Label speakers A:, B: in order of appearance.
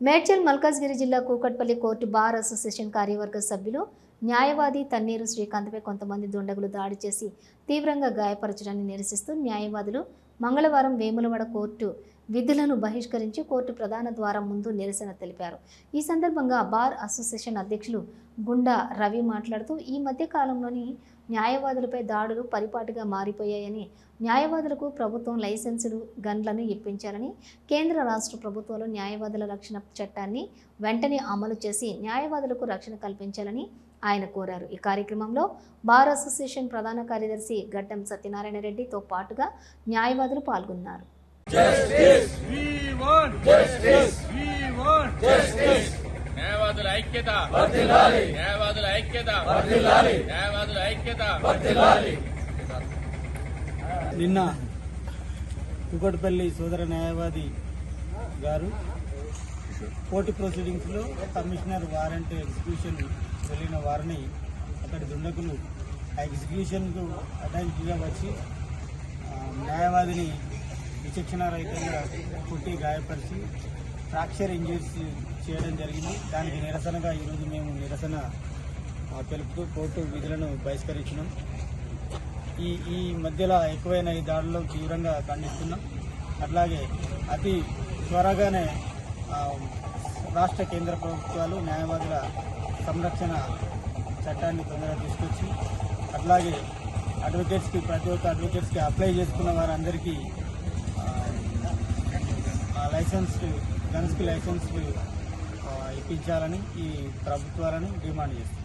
A: మేడ్చల్ మల్కాజ్గిరి జిల్లా Kukatpally court bar association కార్యవర్గ సభ్యులు న్యాయవాది తన్నీరు శ్రీకాంత్పై కొంతమంది దుండగులు దాడి చేసి తీవ్రంగా గాయపరచడాన్ని నిరసిస్తూ న్యాయవాదులు మంగళవారం వేములవాడ కోర్టు విధులను బహిష్కరించి కోర్టు ప్రధాన ద్వారం ముందు నిరసన తెలిపారు. ఈ సందర్భంగా బార్ అసోసియేషన్ అధ్యక్షులు గుండా రవి మాట్లాడుతూ ఈ మధ్య కాలంలోని న్యాయవాదులపై దాడులు పరిపాటిగా మారిపోయాయని న్యాయవాదులకు ప్రభుత్వం లైసెన్సులు గన్లను ఇప్పించాలని కేంద్ర రాష్ట్ర ప్రభుత్వాలు న్యాయవాదుల రక్షణ చట్టాన్ని వెంటనే అమలు చేసి న్యాయవాదులకు రక్షణ కల్పించాలని ఆయన కోరారు. ఈ కార్యక్రమంలో బార్ అసోసియేషన్ ప్రధాన కార్యదర్శి గడ్డం సత్యనారాయణ రెడ్డితో పాటుగా న్యాయవాదులు పాల్గొన్నారు.
B: న్యాయవాదుల ఐక్యత. న్యాయవాదుల ఐక్యత. న్యాయవాదుల ఐక్యత.
C: నిన్న కుకట్పల్లి సోదర న్యాయవాది గారు కోర్టు ప్రొసీడింగ్స్లో కమిషనర్ వారెంట్ ఎగ్జిక్యూషన్ వెళ్ళిన వారిని అక్కడి దుండకులు ఆ ఎగ్జిక్యూషన్కు అటాచ్గా వచ్చి న్యాయవాదిని విచక్షణ రహితంగా కొట్టి గాయపరిచి ఫ్రాక్చర్ ఇంజరీస్ చేయడం జరిగింది. దానికి నిరసనగా ఈరోజు మేము నిరసన తెలుపుతూ కోర్టు విధులను బహిష్కరించినాం. ఈ ఈ మధ్యలో ఎక్కువైన ఈ దాడులు తీవ్రంగా ఖండిస్తున్నాం. అట్లాగే అతి త్వరగానే రాష్ట్ర కేంద్ర ప్రభుత్వాలు న్యాయవాదుల సంరక్షణ చట్టాన్ని తొందరగా తీసుకొచ్చి అట్లాగే అడ్వకేట్స్కి ప్రతి ఒక్క అడ్వకేట్స్కి అప్లై చేసుకున్న వారందరికీ ఆ లైసెన్స్ గన్స్కి లైసెన్స్ ఇప్పించాలని ఈ ప్రభుత్వాలని డిమాండ్ చేస్తాం